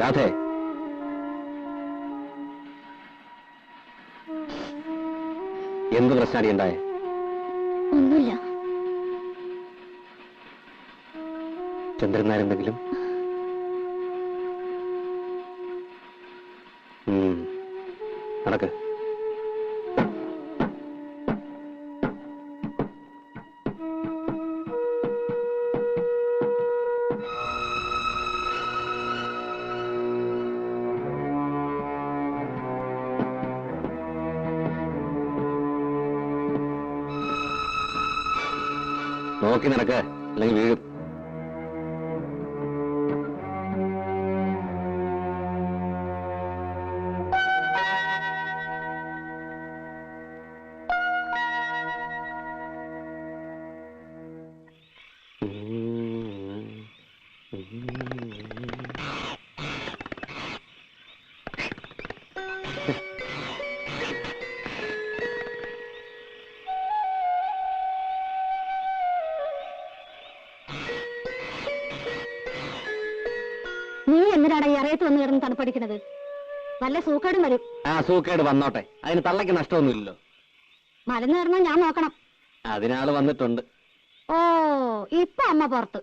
രാധേ. എന്ത് പ്രശ്നമാണ് ഉണ്ടായ? ഒന്നുമില്ല. ചന്ദ്രനാരെന്തെങ്കിലും നോക്കി നടക്ക. അല്ലെങ്കിൽ വീഴും. വന്ന് നല്ല വല്ല സൂക്കേടും വരും. ആ സൂക്കേട് വന്നോട്ടെ. അതിന് തള്ളയ്ക്ക് നഷ്ടമൊന്നുമില്ലല്ലോ. മരുന്ന് കിടന്നാൽ ഞാൻ നോക്കണം. അതിനാൾ വന്നിട്ടുണ്ട്. ഓ ഇപ്പൊ അമ്മ പുറത്ത്.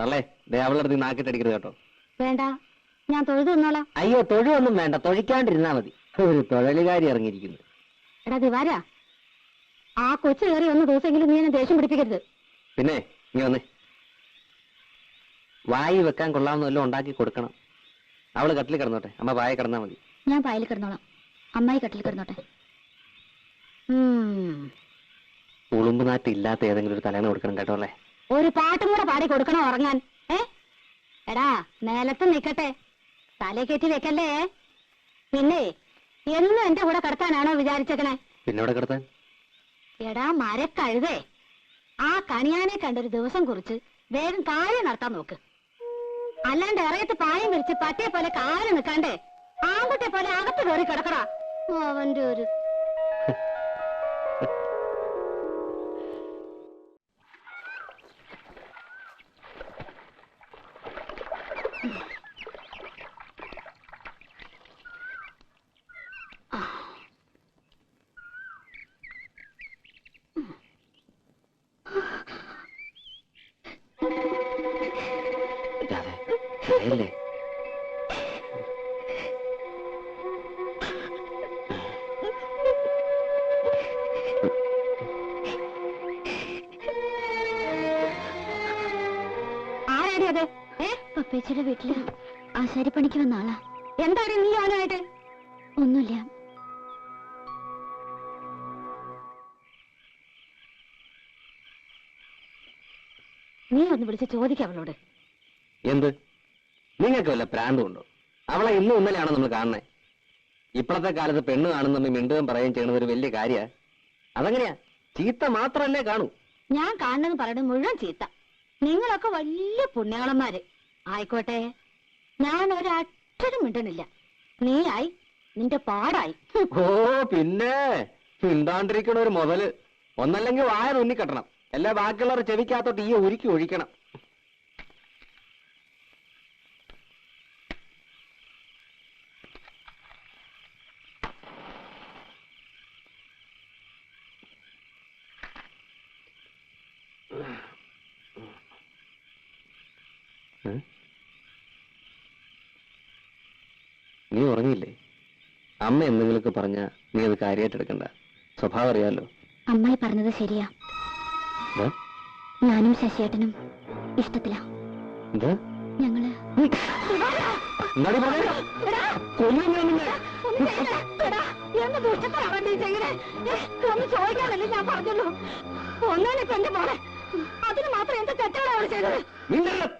തള്ളേ ദേ അവളുടെ അടുത്ത് നാക്കിട്ടടിക്കരുത് കേട്ടോ. വേണ്ട ഞാൻ തൊഴുതു വന്നോളാം. അയ്യോ തൊഴുവൊന്നും വേണ്ട. തൊഴിക്കാണ്ടിരുന്നാ മതി. ഒരു തൊഴിലുകാരി ഇറങ്ങിയിരിക്കുന്നു. എടാ ദിവാര ആ കൊച്ചു കയറി ഒന്ന് ദിവസമെങ്കിലും നീ എന്നെ ദേഷ്യം പിടിപ്പിക്കരുത്. പിന്നെ നീ വന്നേ. വായി വെക്കാൻ കൊള്ളാവുന്ന വല്ലതും ഉണ്ടാക്കി കൊടുക്കണം. അവൾ കട്ടിൽ കിടന്നോട്ടെ. അമ്മ പായ കിടന്നാ മതി. ഞാൻ പായൽ കിടന്നോളാം. അമ്മായി കട്ടിൽ കിടന്നോട്ടെ. ഉം. ഉളുമ്പ് നാറ്റ് ഇല്ലാത്ത ഏതെങ്കിലും ഒരു തലേണ കൊടുക്കണം കേട്ടോ അല്ലേ? ഒരു പാട്ടും കൂടെ പാടി കൊടുക്കണോ ഉറങ്ങാൻ? ഏ? എടാ നേലത്ത് നിക്കട്ടെ തലേ കയറ്റി വെക്കല്ലേ? പിന്നെ എന്നും എന്റെ കൂടെ കിടത്താനാണോ വിചാരിച്ചേക്കണേ? പിന്നെ കിടത്താൻ? എടാ മരക്കഴുതേ. ആ കണിയാനെ കണ്ടൊരു ദിവസം കുറിച്ച് വേഗം കാര്യം നടത്താൻ നോക്ക്. അല്ലാണ്ട് ഇറയത്ത് പായം വിരിച്ച് പട്ടിയെ പോലെ കാലം നിൽക്കാണ്ടേ ആൺകുട്ടിയെ പോലെ അകത്ത് കയറി കിടക്കടാ. അവന്റെ ഒരു ആരാടി അത്? ഏ? പപ്പേച്ചിയുടെ വീട്ടിൽ ആശാരിപ്പണിക്ക് വന്ന ആളാ. എന്താണ് നീ അവനായിട്ട് ഒന്നുമില്ല. നീ ഒന്ന് വിളിച്ച് ചോദിക്കാം അവളോട്. എന്ത്? നിങ്ങൾക്ക് വല്ല പ്രാന്തമുണ്ടോ അവളെ ഇന്നും ഇന്നലെയാണോ നമ്മൾ കാണുന്നത് ഇപ്പോഴത്തെ കാലത്ത് പെണ്ണ് കാണുന്ന മിണ്ടുകയും പറയുകയും ചെയ്യുന്നത് ഒരു വലിയ കാര്യ. അതെങ്ങനെയാ? ചീത്ത മാത്രല്ലേ കാണൂ. ഞാൻ കാണുന്നത് പറയുന്നത് മുഴുവൻ ചീത്ത. നിങ്ങളൊക്കെ വലിയ പുണ്യാളന്മാര്. ആയിക്കോട്ടെ. ഞാൻ ഒരക്ഷരം മിണ്ടണില്ല. ആയി നിന്റെ പാടായി. ഓ പിന്നെ. മിണ്ടാണ്ടിരിക്കണ ഒരു മുതൽ. ഒന്നല്ലെങ്കിൽ വായ തുന്നി എല്ലാ ബാക്കിയുള്ളവർ ചെവിക്കകത്തോട്ട് ഈ ഒരുക്കി ഒഴിക്കണം. ഏ? നീ ഉറങ്ങിയില്ലേ? അമ്മ എന്തെങ്കിലുമൊക്കെ പറഞ്ഞ നീ അത് കാര്യമായിട്ട് എടുക്കണ്ട. സ്വഭാവം അറിയാലോ. അമ്മായി പറഞ്ഞത് ശരിയാ. ഞാനും ശശിയേട്ടനും ഇഷ്ടത്തിലാ. ഞങ്ങൾ ചോദിക്കാനല്ലേ ഞാൻ പറഞ്ഞുള്ളൂ. ഒന്നാണിപ്പോ എന്റെ മോളെ അതിന് മാത്രം എന്താ തെറ്റാണ് അവൾ ചെയ്തത് മിണ്ടരുത്. ഉം.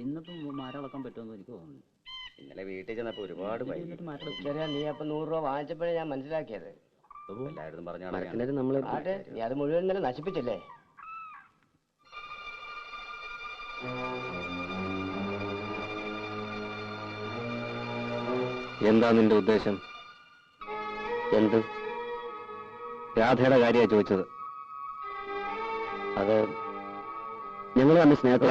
ഇന്നിപ്പം മാരളക്കാൻ പറ്റുമെന്ന് എനിക്ക് തോന്നുന്നു. ഇന്നലെ വീട്ടിൽ ചെന്നപ്പോ ഒരുപാട് നീ അപ്പൊ നൂറ് രൂപ വാങ്ങിച്ചപ്പോഴേ ഞാൻ മനസ്സിലാക്കിയത്? എല്ലായിടത്തും പറഞ്ഞു അത് മുഴുവൻ ഇന്നലെ നശിപ്പിച്ചില്ലേ? എന്താ നിന്റെ ഉദ്ദേശം? എന്ത്? രാധയുടെ കാര്യ ചോദിച്ചത്. അത് ഞങ്ങൾ തമ്മിൽ സ്നേഹത്തെ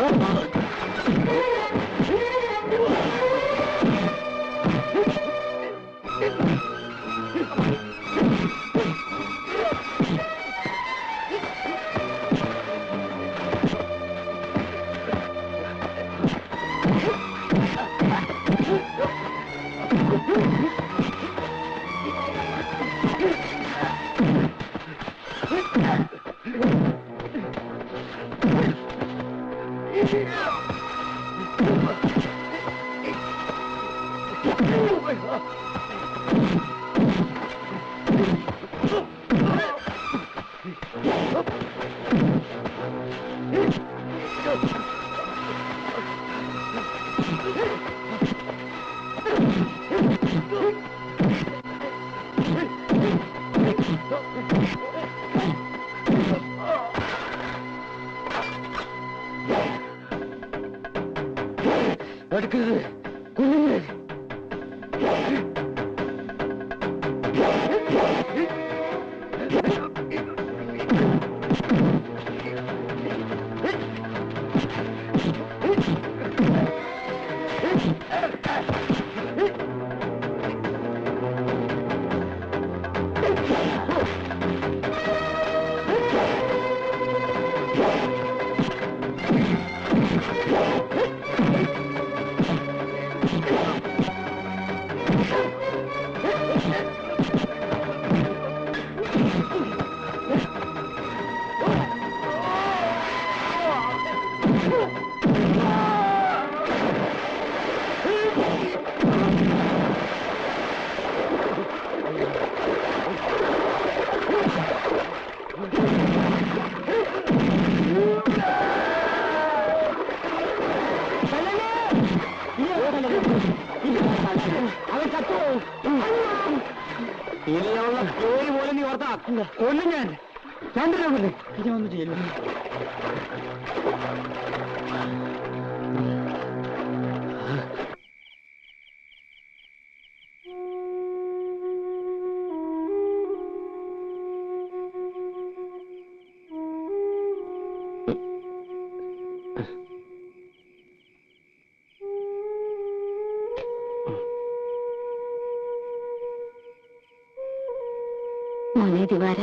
ദിവാര.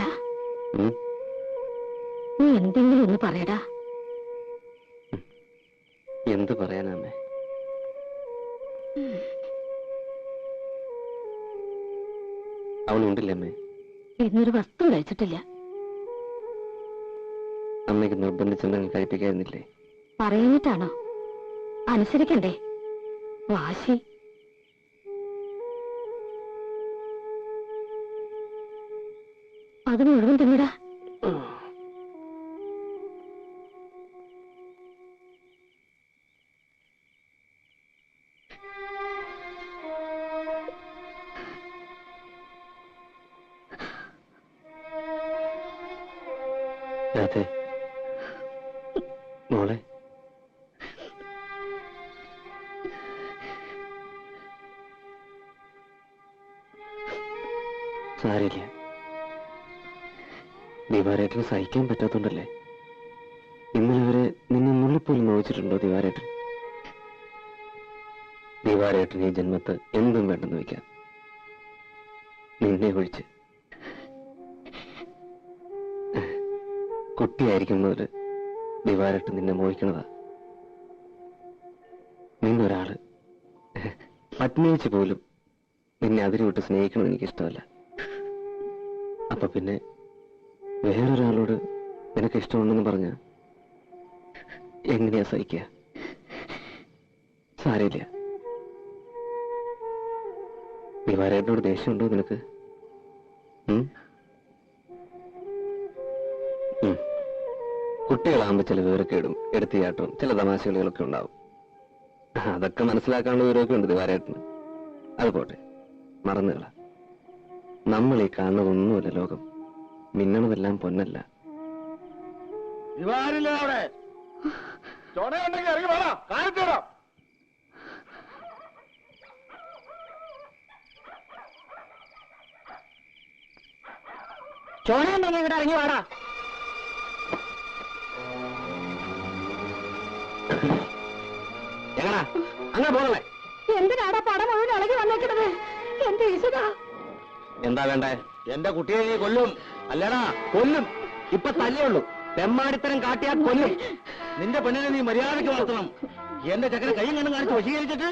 നീ എന്തെങ്കിലും ഒന്ന് പറയടാ. എന്ത് പറയാനാണ് അവളുണ്ടല്ലേ അമ്മേ? എന്നൊരു വസ്തു കഴിച്ചിട്ടില്ല. അമ്മയ്ക്ക് നിർബന്ധിച്ചെന്തെങ്കിലും കഴിപ്പിക്കായിരുന്നില്ലേ? പറയുന്നിട്ടാണോ അനുസരിക്കണ്ടേ. വാശി. അത് മുഴുവൻ സഹിക്കാൻ പറ്റാത്തോണ്ടല്ലേ? ഇന്നലെ വരെ നിന്നെ നുള്ളിപ്പോലും നോവിച്ചിട്ടുണ്ടോ ദിവാരേട്ടൻ? ദിവാരേട്ടൻ ഈ ജന്മത്ത് എന്തും വേണ്ടെന്ന് വെക്കാം നിന്നെ ഒഴിച്ച്. കുട്ടിയായിരിക്കുന്നവര് ദിവാരേട്ടൻ നിന്നെ മോഹിക്കണതാ. നിന്നൊരാൾ പത്നിയിച്ച് പോലും നിന്നെ അതിരി വിട്ട് സ്നേഹിക്കണം എനിക്ക് ഇഷ്ടമല്ല അപ്പൊ പിന്നെ വേറൊരാളോട് നിനക്ക് ഇഷ്ടമുണ്ടെന്ന് പറഞ്ഞ എങ്ങനെയാ സഹിക്കുക? സാരമില്ല. ദിവാരേട്ടനോട് ദേഷ്യമുണ്ടോ നിനക്ക്? കുട്ടികളാകുമ്പോൾ ചില വിവരക്കേടും എടുത്തിയാട്ടവും ചില തമാശകളികളൊക്കെ ഉണ്ടാവും. അതൊക്കെ മനസ്സിലാക്കാനുള്ള വിവരമൊക്കെ ഉണ്ട് ദിവാരേട്ടന് അത് പോട്ടെ മറന്നുകള. നമ്മൾ ഈ കാണുന്നതൊന്നുമല്ല ലോകം. മിന്നണതെല്ലാം പൊന്നല്ല. ചോണയുണ്ടെങ്കിൽ ഇവിടെ ഇറങ്ങി വാടാ. എങ്ങനാ അങ്ങനെ പോകണേ എന്തിനാടാ പടം മുഴുവൻ ഇളകി വന്നേക്കണത് എന്റെ ഈശ്വരാ എന്താ വേണ്ടേ? എന്റെ കുട്ടിയെ കൊല്ലും. അല്ലടാ കൊല്ലും. ഇപ്പൊ തല്ലേയുള്ളൂ തെമ്മാടിത്തരം കാട്ടിയാൽ കൊല്ലും. നിന്റെ പെണ്ണിനെ നീ മര്യാദയ്ക്ക് വളർത്തണം. എന്റെ ചക്കനെ കൈയും കണ്ണും കാണിച്ച് വശീകരിച്ചിട്ട്?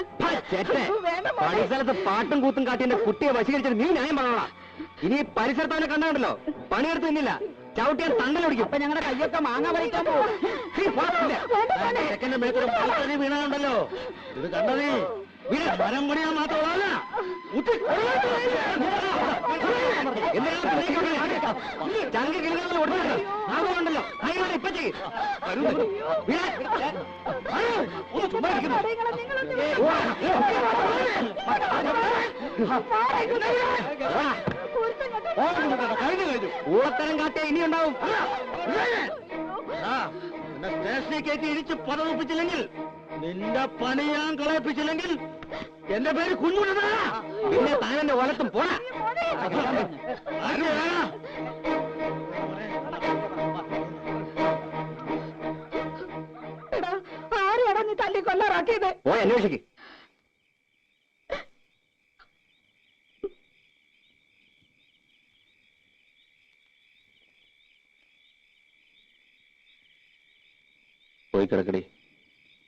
പരിസരത്ത് പാട്ടും കൂത്തും കാട്ടി എന്റെ കുട്ടിയെ വശീകരിച്ചിട്ട് നീ ന്യായം പറയണ ഇനി പരിസരത്ത് അവനെ കണ്ടാണ്ടല്ലോ. പണിയെടുത്ത് നിന്നില്ല. ചവിട്ടിയാൻ തണ്ടലൊടിക്കും അപ്പൊ ഞങ്ങളുടെ കയ്യൊക്കെ മാങ്ങ പറിക്കാൻ പോകും. ചെക്കന്റെ പാലത്തടി വീണുണ്ടല്ലോ ഇത് കണ്ടതേ മരം പണിയാൻ മാത്രമല്ല ചങ്ക് കിളികളിൽ ഒടുക്കണ്ടല്ലോ ആകുന്നുണ്ടല്ലോ. ആയിക്കോട്ടെ ഇപ്പൊ ചെയ്യ്. കഴിഞ്ഞു കഴിഞ്ഞു ഊളത്തരം കാട്ടിയ ഇനി ഉണ്ടാവും. ആ, നിന്നെ സ്റ്റേഷനിൽ കയറ്റി ഇടിച്ച് പതവിപ്പിച്ചില്ലെങ്കിൽ നിന്റെ പണി ഞാൻ കളയിപ്പിച്ചില്ലെങ്കിൽ എന്റെ പേര് കുഞ്ഞുണ്ണ പിന്നെ താനെന്റെ വലത്തും പോടാ. എടാ ആരെയാടാ നീ തല്ലി കൊല്ലാറാക്കിയത്? പോയി അന്വേഷിക്ക്. പോയി കിടക്കടി.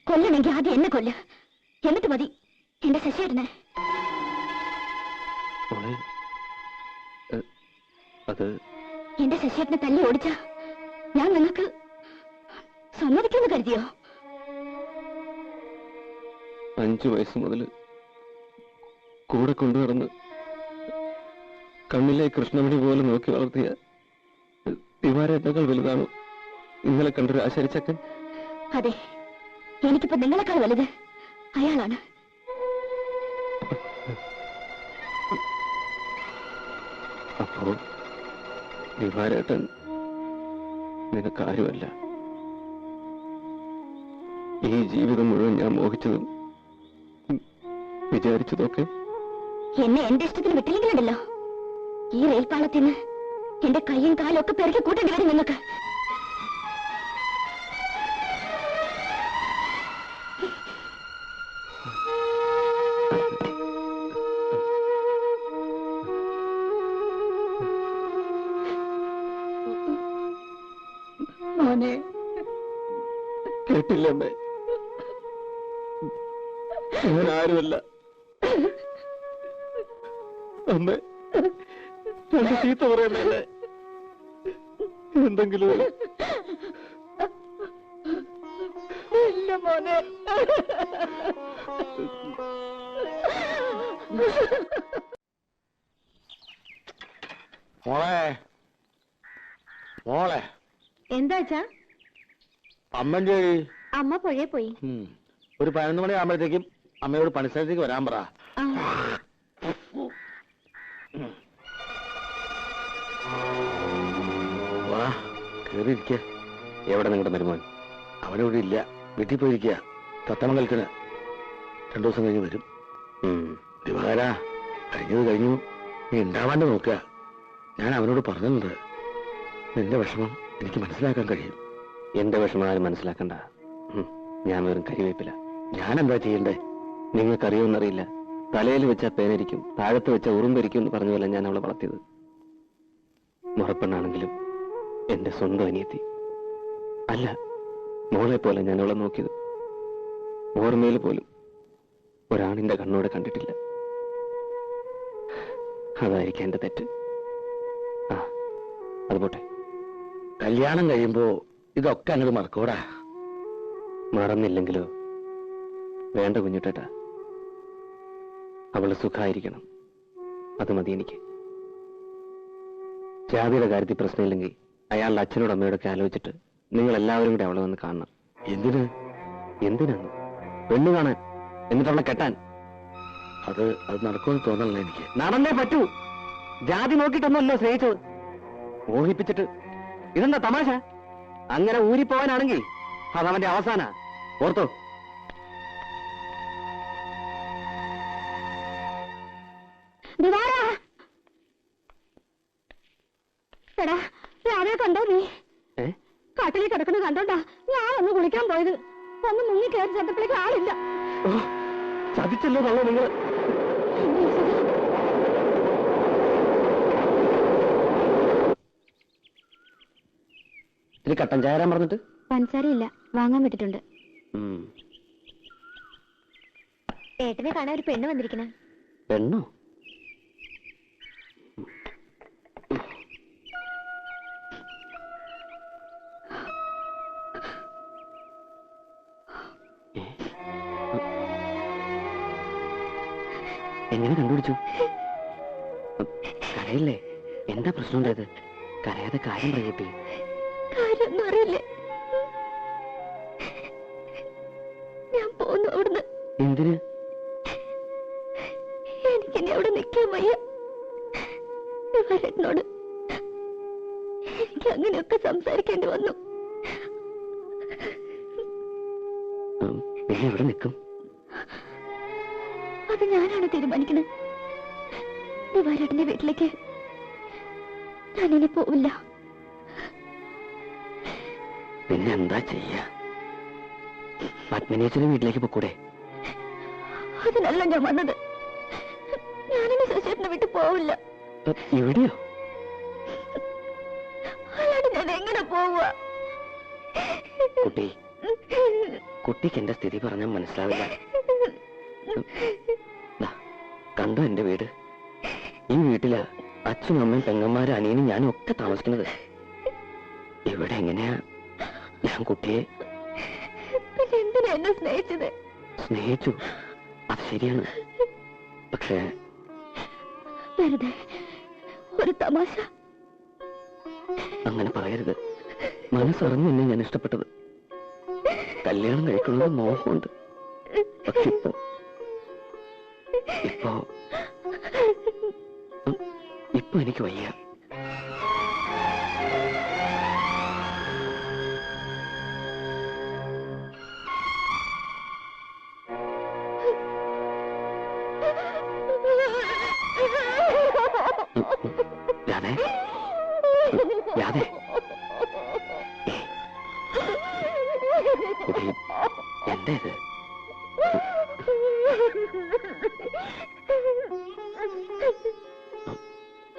കൊല്ലണമെങ്കിൽ ആദ്യം എന്നെ കൊല്ല. എന്നിട്ട് മതി. എന്റെ ശശിയേട്ടനെ. അത് എന്റെ ശശിയേട്ടനെ തല്ലി ഓടിച്ച ഞാൻ നിങ്ങൾക്ക് സമ്മതിക്കുമെന്ന് കരുതിയോ? അഞ്ചു വയസ്സ് മുതൽ കൂടെ കൊണ്ടുനടന്ന് കണ്ണിലെ കൃഷ്ണമണി പോലെ നോക്കി വളർത്തിയ ദിവാരേട്ടകൾ വലുതാണോ? ഇന്നലെ കണ്ടൊരു ആശരിച്ചക്കൻ? അതെ. എനിക്കിപ്പോ നിങ്ങളെക്കാൾ വലുത് അയാളാണ്. അപ്പോ ദിവാരേട്ടൻ നിനക്കാരുമല്ല ഈ ജീവിതം മുഴുവൻ ഞാൻ മോഹിച്ചതും വിചാരിച്ചതൊക്കെ എന്നെ എന്റെ ഇഷ്ടത്തിന് വിട്ടില്ലെങ്കിലുണ്ടല്ലോ. ഈ റെയിൽപാളത്തിൽ നിന്ന് എന്റെ കൈയും കാലും ഒക്കെ പെരുക്കി കൂട്ടേണ്ടി വരും നിങ്ങൾക്ക്. ചീത്ത പറയുന്നല്ലേ എന്തെങ്കിലും ഇല്ല മോനെ. മോളെ. മോളെ. എന്താച്ചാ അമ്മന്റെ അമ്മ പുഴയെ പോയി. ഒരു പതിനൊന്ന് മണി ആകുമ്പോഴത്തേക്കും അമ്മയോട് പണിസ്ഥലത്തേക്ക് വരാൻ പറ. കേറിയിരിക്ക. എവിടെ നിങ്ങളുടെ മരുമോൻ? അവനവിടെ ഇല്ല. വീട്ടിൽ പോയിരിക്കുക തത്തമംഗലത്തിന് രണ്ടു ദിവസം കഴിഞ്ഞ് വരും. ദിവാര കഴിഞ്ഞത് കഴിഞ്ഞു. നീ ഉണ്ടാവാണ്ട് നോക്കുക ഞാൻ അവനോട് പറഞ്ഞിട്ടുണ്ട്. നിന്റെ വിഷമം എനിക്ക് മനസ്സിലാക്കാൻ കഴിയും. എന്റെ വിഷമം ആരും മനസ്സിലാക്കണ്ട. ഞാൻ വെറും കരിവേപ്പില്ല ഞാൻ എന്താ ചെയ്യണ്ടേ? നിങ്ങൾക്കറിയുമെന്നറിയില്ല തലയിൽ വെച്ച പേനരിക്കും താഴത്ത് വെച്ച ഉറുമ്പരിക്കും എന്ന് പറഞ്ഞ പോലെ ഞാൻ അവളെ വളർത്തിയത്. മുറപ്പെണ്ണാണെങ്കിലും എന്റെ സ്വന്തം അനിയത്തി. അല്ല മോളെ പോലെ ഞാൻ അവളെ നോക്കിയത്. ഓർമ്മയിൽ പോലും ഒരാണിന്റെ കണ്ണോടെ കണ്ടിട്ടില്ല. അതായിരിക്കും എന്റെ തെറ്റ്. ആ അത് പോട്ടെ. കല്യാണം കഴിയുമ്പോ ഇതൊക്കെ അങ്ങോട്ട് മറക്കൂടാ. മറന്നില്ലെങ്കിലോ? വേണ്ട കുഞ്ഞുട്ടേട്ടാ. അവൾ സുഖായിരിക്കണം. അത് മതി എനിക്ക്. ജാതിയുടെ കാര്യത്തിൽ പ്രശ്നമില്ലെങ്കിൽ അയാളുടെ അച്ഛനോട് അമ്മയോടൊക്കെ ആലോചിച്ചിട്ട് നിങ്ങൾ എല്ലാവരും കൂടെ അവളെ വന്ന് കാണണം. എന്തിന്? എന്തിനാണ്? പെണ്ണ് കാണാൻ എന്നിട്ട് അവളെ കെട്ടാൻ? അത് അത് നടക്കുമെന്ന് തോന്നണല്ലോ എനിക്ക്. നടന്നേ പറ്റൂ. ജാതി നോക്കിയിട്ടൊന്നുമല്ലോ സ്നേഹിച്ചത്. മോഹിപ്പിച്ചിട്ട്. ഇതെന്താ തമാശ? അങ്ങനെ ഊരിപ്പോവാനാണെങ്കിൽ അതവന്റെ അവസാന. ഓർത്തോ? കയറി ചെന്നപ്പോഴേക്ക് ആളില്ല. ചതിച്ചല്ലോ തള്ള നിങ്ങൾ ഇത് കട്ടൻ ചായ പറഞ്ഞിട്ട്? പഞ്ചസാരയില്ല വാങ്ങാൻ വിട്ടിട്ടുണ്ട്. ഏട്ടനെ കാണാൻ ഒരു പെണ്ണ് വന്നിരിക്കണേ പെണ്ണോ? എങ്ങനെ കണ്ടുപിടിച്ചു? കരയല്ലേ? എന്താ പ്രശ്നം ഉണ്ടായത്? കരയാതെ കാര്യം പറയട്ടെ. കാര്യമൊന്നും അറിയില്ലേ? ഞാൻ പോന്നു അവിടുന്ന്. എന്തിന്? എനിക്കിനി അവിടെ നിൽക്കാൻ വയ്യ. വരനോട് എനിക്ക് അങ്ങനെയൊക്കെ സംസാരിക്കേണ്ടി വന്നു. പിന്നെ എവിടെ നിൽക്കും? അത് ഞാനാണ് തീരുമാനിക്കുന്നത് ദിവാരേട്ടന്റെ വീട്ടിലേക്ക് ഞാനിനി പോവില്ല. പിന്നെ എന്താ ചെയ്യ? പത്മിനേച്ചിന്റെ വീട്ടിലേക്ക് പോക്കൂടെ. അതിനല്ല ഞാൻ വന്നത്. ഞാനിനി ശശിയേട്ടനെ വീട്ടിൽ പോവില്ല. എവിടെയോ? അല്ലാണ്ട് ഞാൻ എങ്ങനെ പോവുക? കുട്ടി കുട്ടിക്ക് എന്റെ സ്ഥിതി പറഞ്ഞാൽ മനസ്സിലാവില്ല. കണ്ടോ എന്റെ വീട്? ഈ വീട്ടിലാ അച്ഛനും അമ്മയും പെങ്ങന്മാരും അനിയനും ഞാനും ഒക്കെ താമസിക്കുന്നത്. ഇവിടെ എങ്ങനെയാ ഞാൻ കുട്ടിയെ? എന്നെ സ്നേഹിച്ചത്? സ്നേഹിച്ചു. അത് ശരിയാണ്. പക്ഷേ വെറുതെ ഒരു തമാശ. അങ്ങനെ പറയരുത്. മനസ്സറിഞ്ഞു എന്നെ ഞാൻ ഇഷ്ടപ്പെട്ടത്. കല്യാണം കഴിക്കുന്നത് മോഹമുണ്ട്. പക്ഷെ ഇപ്പോ ഇപ്പോ ഇപ്പൊ എനിക്ക് വയ്യ. രാധേ. രാധേ. എന്താ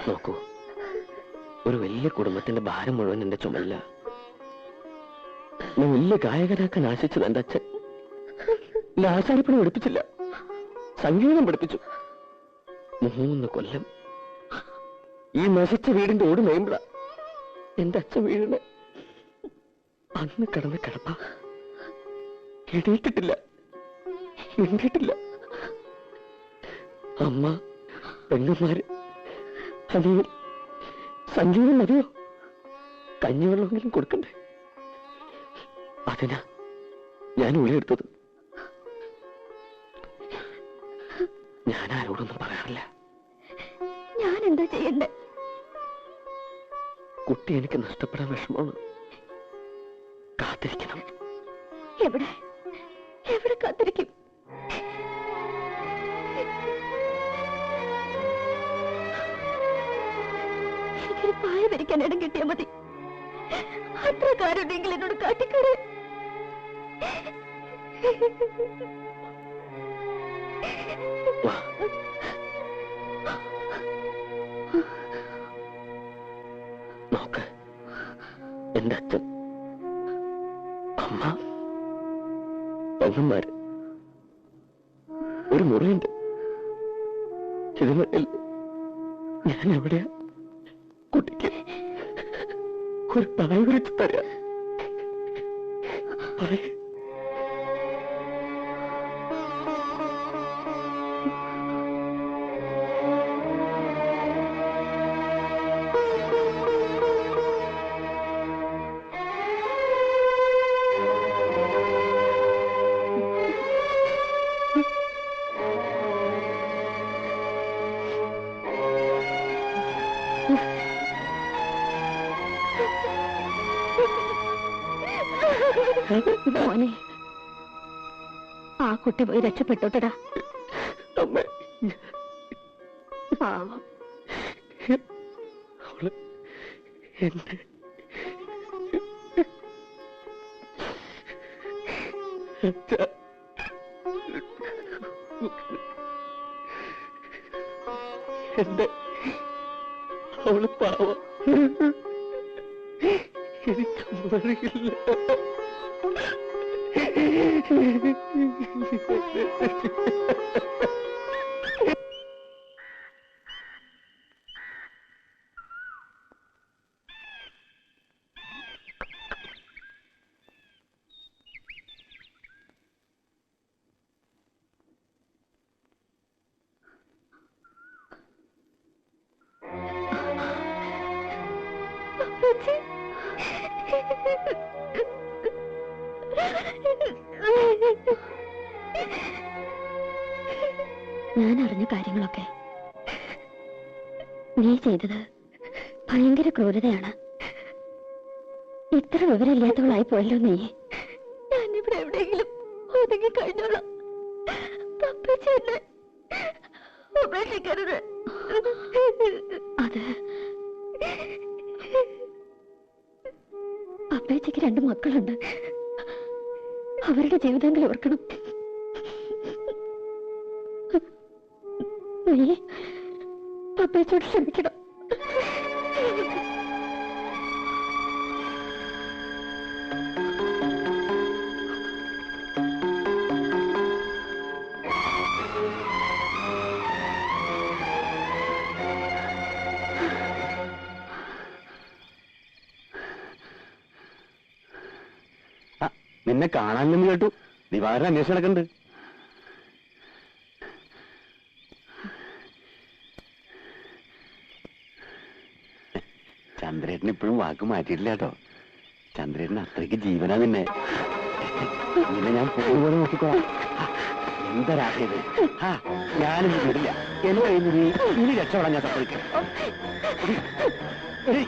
നോക്കൂ. ഒരു വലിയ കുടുംബത്തിന്റെ ഭാരം മുഴുവൻ എന്റെ ചുമല്ല. ഞാൻ വലിയ ഗായകനാക്കാൻ ആശിച്ചത് എന്റെ അച്ഛൻ. എന്നെ ആശാരിപ്പണി പഠിപ്പിച്ചില്ല. സംഗീതം പഠിപ്പിച്ചു. മൂന്ന് കൊല്ലം ഈ നശിച്ച വീടിന്റെ ഓട് മേമ്പള എന്റെ അച്ഛൻ വീടിന് അന്ന് കിടന്ന് കിടപ്പ എണീറ്റിട്ടില്ല. മിണ്ടിയിട്ടില്ല. അമ്മ പെങ്ങന്മാര് അനിയൻ സഞ്ജീവൻ മതിയോ? കഞ്ഞിവെള്ളമെങ്കിലും കൊടുക്കണ്ടേ? അതിനാ ഞാൻ ഉളിയെടുത്തത് ഞാൻ ആരോടൊന്നും പറയാറില്ല. ഞാൻ എന്താ ചെയ്യണ്ടേ? കുട്ടി എനിക്ക് നഷ്ടപ്പെടാൻ വിഷമമാണ്. കാത്തിരിക്കണം. എവിടെ? എവിടെ കാത്തിരിക്കും? പായ ഇടം കിട്ടിയാ മതി. അത്ര കാര്യമുണ്ടെങ്കിൽ എന്നോട് നോക്ക് എന്റെ അച്ഛൻ അമ്മ പെങ്ങന്മാര് ഒരു മുറിയുണ്ട്. ഞാൻ എവിടെയാ കുട്ടിക്ക് ഒരു പായ വിരിച്ചു തരാ പറയേ കുട്ടി പോയി രക്ഷപ്പെട്ടോട്ടടാ. അമ്മ. പാവം അവൾ എന്നെ എന്റെ അവൾ പാവ. എനിക്കൊന്നും അറിയില്ല. ഞാൻ അറിഞ്ഞ കാര്യങ്ങളൊക്കെ. നീ ചെയ്തത് ഭയങ്കര ക്രൂരതയാണ്. ഇത്ര വിവരമില്ലാത്തവളായി പോയല്ലോ നീ. ഞാനിവിടെ എവിടെയെങ്കിലും ഒതുങ്ങി കഴിഞ്ഞോളാം. ഉപേക്ഷിക്കരുത്. അത് അപ്പേച്ചയ്ക്ക് രണ്ട് മക്കളുണ്ട്. അവരുടെ ജീവിതമെങ്കിലും ഓർക്കണം. പപ്പേച്ചോട് ക്ഷമിക്കണം. നിന്നെ കാണാനില്ലെന്ന് കേട്ടു. ദിവാകരൻ അന്വേഷണം നടക്കുന്നുണ്ട് വാക്ക് മാറ്റിയിട്ടില്ല കേട്ടോ. ചന്ദ്രേട്ടൻ അത്രയ്ക്ക് ജീവനാ നിന്നെ. നിന്നെ ഞാൻ പോലെ നോക്കിക്കോളാം. ആ, എന്താ രാത്രിയത് ആ ഞാനിത് വിടില്ല എന്നെ കഴിഞ്ഞത് ഇനി രക്ഷപ്പെടാൻ ഞാൻ സമ്മതിക്കും എടി,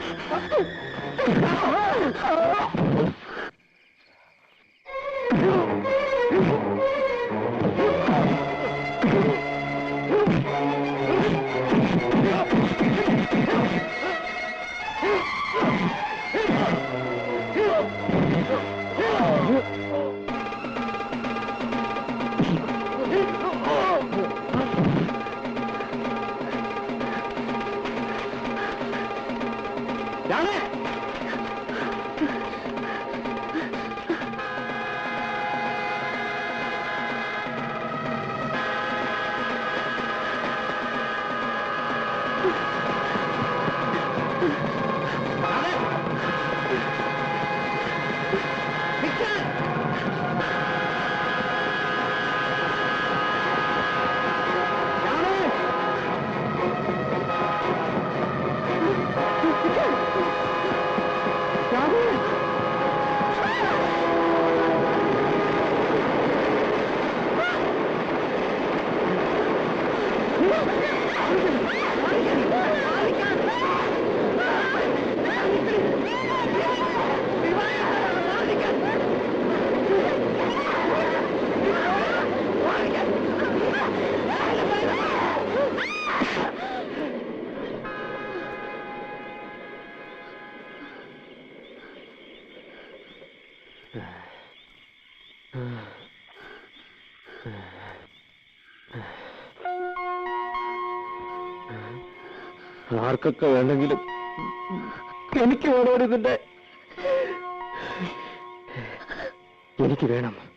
ആർക്കൊക്കെ വേണമെങ്കിലും എനിക്ക് വേണോ എനിക്ക് വേണം.